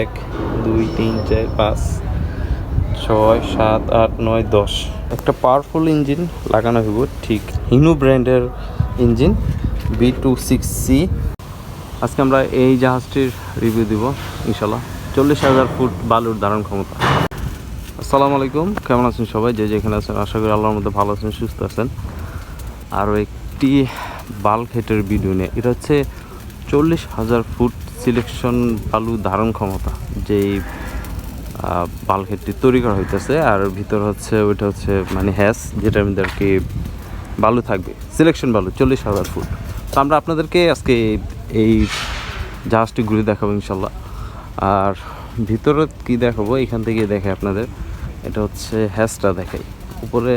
এক, দুই, তিন, চার, পাঁচ, ছয়, সাত, আট, নয়, দশ। একটা পাওয়ারফুল ইঞ্জিন লাগানো হইব, ঠিক হিনু ব্র্যান্ডের engine B two six C আজকে আমরা এই জাহাজটির রিভিউ দিব, ইনশাল্লাহ। চল্লিশ হাজার ফুট বালুর ধারণ ক্ষমতা। আসসালামু আলাইকুম, কেমন আছেন সবাই? যে যেখানে আছেন, আশা করি আল্লাহর মধ্যে ভালো আছেন, সুস্থ আছেন। আরও একটি বাল্ক হেটের ভিডিও নিয়ে। এটা হচ্ছে চল্লিশ হাজার ফুট সিলেকশন বালু ধারণ ক্ষমতা, যেই বাল্ক হেডটি তৈরি করা হইতেছে। আর ভিতর হচ্ছে, ওইটা হচ্ছে মানে হ্যাস যেটার মধ্যে আর কি বালু থাকবে। সিলেকশন বালু, চল্লিশ হাজার ফুট। তো আমরা আপনাদেরকে আজকে এই জাহাজটি ঘুরে দেখাবো ইনশাল্লাহ। আর ভিতরে কি দেখাবো, এখান থেকে দেখে আপনাদের। এটা হচ্ছে হ্যাসটা দেখাই। উপরে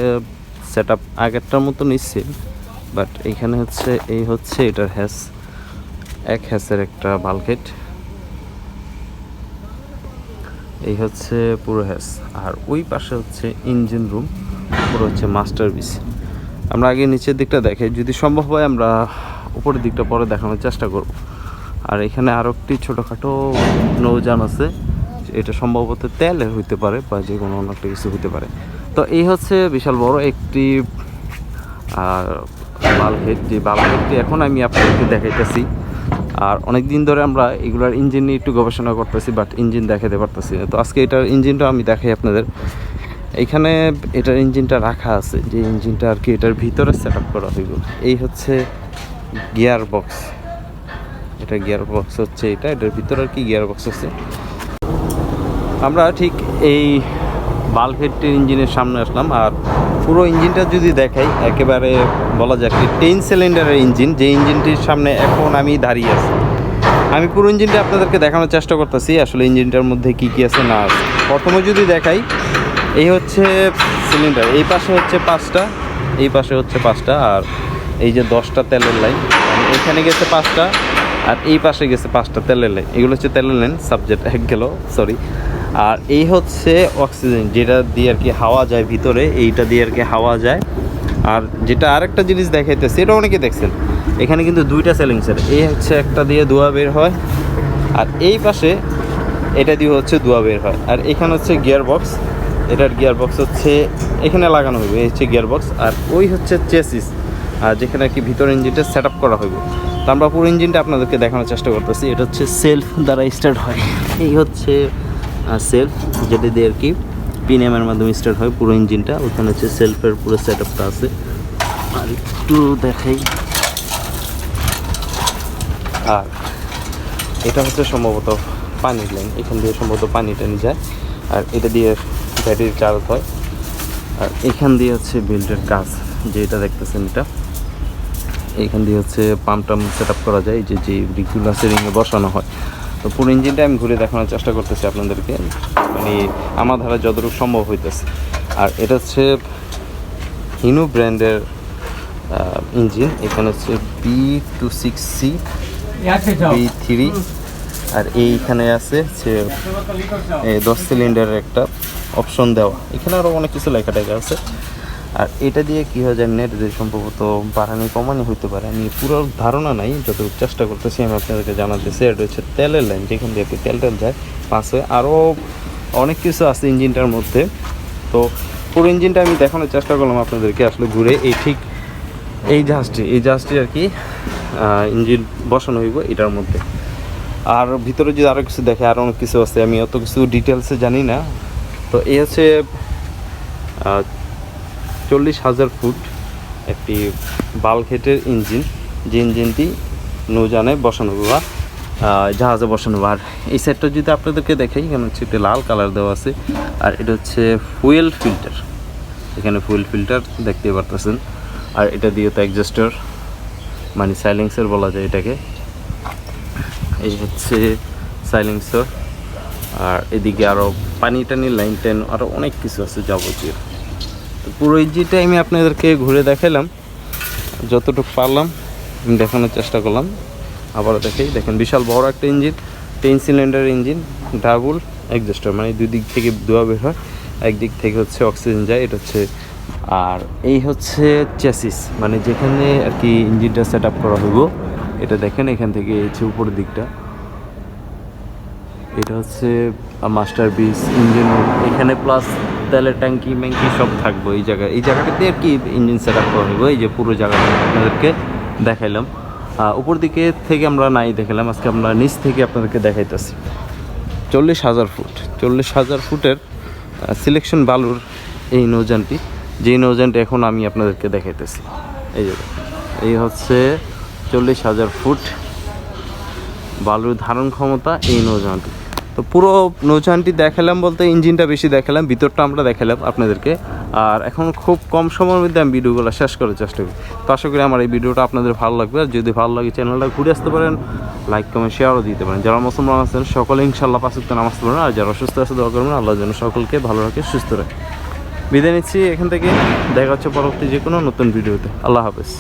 সেট আপ আগেরটার মতো নিচ্ছে বাট এখানে হচ্ছে, এই হচ্ছে এটার হ্যাস এক হ্যাসের একটা বালকেট। এই হচ্ছে পুরো হ্যাস। আর ওই পাশে হচ্ছে ইঞ্জিন রুম পুরো হচ্ছে মাস্টার পিস আমরা আগে নিচের দিকটা দেখাই। যদি সম্ভব হয় আমরা উপরের দিকটা পরে দেখানোর চেষ্টা করব। আর এখানে আরও একটি ছোটোখাটো নৌযান আছে। এটা সম্ভবত তেলের হইতে পারে বা যে কোনো অন্য একটা কিছু হইতে পারে। তো এই হচ্ছে বিশাল বড় একটি আর বালহেড যে বালহেডটি এখন আমি আপনাদেরকে দেখাইতেছি। আর অনেক দিন ধরে আমরা এগুলার ইঞ্জিন নিয়ে একটু গবেষণা করতেছি বাট ইঞ্জিন দেখাতে পারতেছি তো আজকে এটার ইঞ্জিনটা আমি দেখাই আপনাদের। এইখানে এটার ইঞ্জিনটা রাখা আছে, যে ইঞ্জিনটা আর কি এটার ভিতরে সেট আপ করা হইব। এই হচ্ছে গিয়ার বক্স এটা গিয়ার বক্স হচ্ছে এটা, এটার ভিতরে আর কি গিয়ার বক্স আছে। আমরা ঠিক এই বাল্কহেডটির ইঞ্জিনের সামনে আসলাম, আর পুরো ইঞ্জিনটা যদি দেখাই, একেবারে বলা যাক টেন সিলিন্ডারের ইঞ্জিন, যে ইঞ্জিনটির সামনে এখন আমি দাঁড়িয়ে আছি। আমি পুরো ইঞ্জিনটা আপনাদেরকে দেখানোর চেষ্টা করতেছি, আসলে ইঞ্জিনটার মধ্যে কি কি আছে, না আছে। প্রথমে যদি দেখাই, এই হচ্ছে সিলিন্ডার এই পাশে হচ্ছে পাঁচটা, এই পাশে হচ্ছে পাঁচটা, আর এই যে দশটা তেলের লাইন এখানে গেছে পাঁচটা, আর এই পাশে গেছে পাঁচটা তেলের লাইন। এগুলো হচ্ছে তেলের লাইন সাবজেক্ট এক গেল সরি আর এই হচ্ছে অক্সিজেন যেটা দিয়ে আর কি হাওয়া যায় ভিতরে, এইটা দিয়ে আর কি হাওয়া যায়। আর যেটা আরেকটা জিনিস দেখাইতেছে, এটা অনেকে দেখছেন। এখানে কিন্তু দুইটা সেলিংসের এই হচ্ছে একটা দিয়ে ধোয়া বের হয়, আর এই পাশে এটা দিয়ে হচ্ছে ধোয়া বের হয়। আর এখানে হচ্ছে গিয়ার বক্স এটার গিয়ার বক্স হচ্ছে, এখানে লাগানো হইবে, এই হচ্ছে গিয়ার বক্স আর ওই হচ্ছে চেসিস আর যেখানে আর কি ভিতর ইঞ্জিনটা সেট আপ করা হইব। তো আমরা পুরো ইঞ্জিনটা আপনাদেরকে দেখানোর চেষ্টা করতেছি, এটা হচ্ছে সেলফ দ্বারা স্টার্ট হয়। এই হচ্ছে সেলফ যেটা দিয়ে আর কি পিএনএমের মাধ্যমে স্টার্ট হয় পুরো ইঞ্জিনটা ওখানে হচ্ছে সেলফের পুরো সেট আপটা আছে। আর একটু দেখাই। আর এটা হচ্ছে সম্ভবত পানির লাইন এখান দিয়ে সম্ভবত পানি টানি যায়। আর এটা দিয়ে ব্যাটারি চার্জ হয়। আর এখান দিয়ে হচ্ছে বিল্ডের কাজ যেটা দেখতেছেন এটা। এখান দিয়ে হচ্ছে পাম্প টাম সেট আপ করা যায় যে যে রিগুলো আছে রিংয়ে বসানো হয়। তো পুরো ইঞ্জিনটা আমি ঘুরে দেখানোর চেষ্টা করতেছি আপনাদেরকে। মানে আমার ধারা যতটুকু সম্ভব হইতেছে। আর এটা হচ্ছে হিনু ব্র্যান্ডের ইঞ্জিন। এখানে হচ্ছে B two six C B three আর এইখানে আছে যে দশ সিলিন্ডারের একটা অপশন দেওয়া। এখানে আরও অনেক কিছু লেখা টেখা আছে। আর এটা দিয়ে কী হয় জানেন এটা দিয়ে সম্ভবত বাড়ানি কমানি হতে পারে। আমি পুরো ধারণা নাই, যতটুকু চেষ্টা করতেছি, আমি আপনাদেরকে জানাতেছি এটা হচ্ছে তেলের লাইন, যেখান দিয়ে একটু তেল টেল যায় হয়ে আরও অনেক কিছু আছে ইঞ্জিনটার মধ্যে। তো পুরো ইঞ্জিনটা আমি দেখানোর চেষ্টা করলাম আপনাদেরকে, আসলে ঘুরে এই ঠিক এই জাহাজটি এই জাহাজটি আর কি ইঞ্জিন বসানো হইব এটার মধ্যে। আর ভিতরে যদি আরও কিছু দেখে আরও অনেক কিছু আছে, আমি অত কিছু ডিটেলসে জানি না। তো এই হচ্ছে চল্লিশ হাজার ফুট একটি বাল্কহেটের ইঞ্জিন, যে ইঞ্জিনটি নৌজানে বসানো বা জাহাজে বসানো। আর এই সাইডটা যদি আপনাদেরকে দেখাই, এখানে হচ্ছে একটি লাল কালার দেওয়া আছে, আর এটা হচ্ছে ফুয়েল ফিল্টার। এখানে ফুয়েল ফিল্টার দেখতে পারতেছেন। আর এটা দিয়ে তো অ্যাডজাস্টার মানে সাইলেন্সার বলা যায় এটাকে। এই হচ্ছে সাইলেন্সার। আর এদিকে আরও পানি টানি লাইন টাইন আরও অনেক কিছু আছে যাবতীয়। পুরো ইঞ্জিনটা আমি আপনাদেরকে ঘুরে দেখালাম, যতটুকু পারলাম দেখানোর চেষ্টা করলাম। আবারও দেখাই, দেখেন বিশাল বড় একটা engine ten cylinder engine double adjuster মানে দুই দিক থেকে ধোয়া বের হয় একদিক থেকে হচ্ছে অক্সিজেন যায়, এটা হচ্ছে আর এই হচ্ছে চেসিস মানে যেখানে আর কি ইঞ্জিনটা সেট আপ করা হইব, এটা দেখেন এখান থেকে হচ্ছে উপরের দিকটা। এটা হচ্ছে মাস্টার বিস ইঞ্জিন এখানে প্লাস তেলের ট্যাঙ্কি ম্যাঙ্কি সব থাকব এই জায়গায়। এই জায়গাটাতে আর কি ইঞ্জিন সেট আপ করা এই যে পুরো জায়গাটা আপনাদেরকে দেখাইলাম। উপর দিকে থেকে আমরা নাই দেখালাম, আজকে আমরা নিচ থেকে আপনাদেরকে দেখাইতেছি। চল্লিশ হাজার ফুট, চল্লিশ হাজার ফুটের সিলেকশন বালুর এই নৌযানটি, যেই নৌযানটি এখন আমি আপনাদেরকে দেখাইতেছি। এই যে, এই হচ্ছে চল্লিশ হাজার ফুট বালুর ধারণ ক্ষমতা এই নৌযানটি। তো পুরো নৌযানটি দেখালাম বলতে ইঞ্জিনটা বেশি দেখালাম, ভিতরটা আমরা দেখালাম আপনাদেরকে। আর এখন খুব কম সময়ের মধ্যে আমি ভিডিওগুলো শেষ করার চেষ্টা করি। তো আশা করি আমার এই ভিডিওটা আপনাদের ভালো লাগবে। আর যদি ভালো লাগে চ্যানেলটা ঘুরে আসতে পারেন লাইক কমেন্ট শেয়ারও দিতে পারেন। যারা মুসলমান আছেন, সকলে ইনশাল্লাহ উত্তর নামাজ পড়বেন। আর যারা অসুস্থ আছে, দোয়া করবেন। আল্লাহ যেন সকলকে ভালো রাখে, সুস্থ রাখে। বিদায় নিচ্ছি এখান থেকে। দেখা হচ্ছে পরবর্তী যে কোনো নতুন ভিডিওতে। আল্লাহ হাফেজ।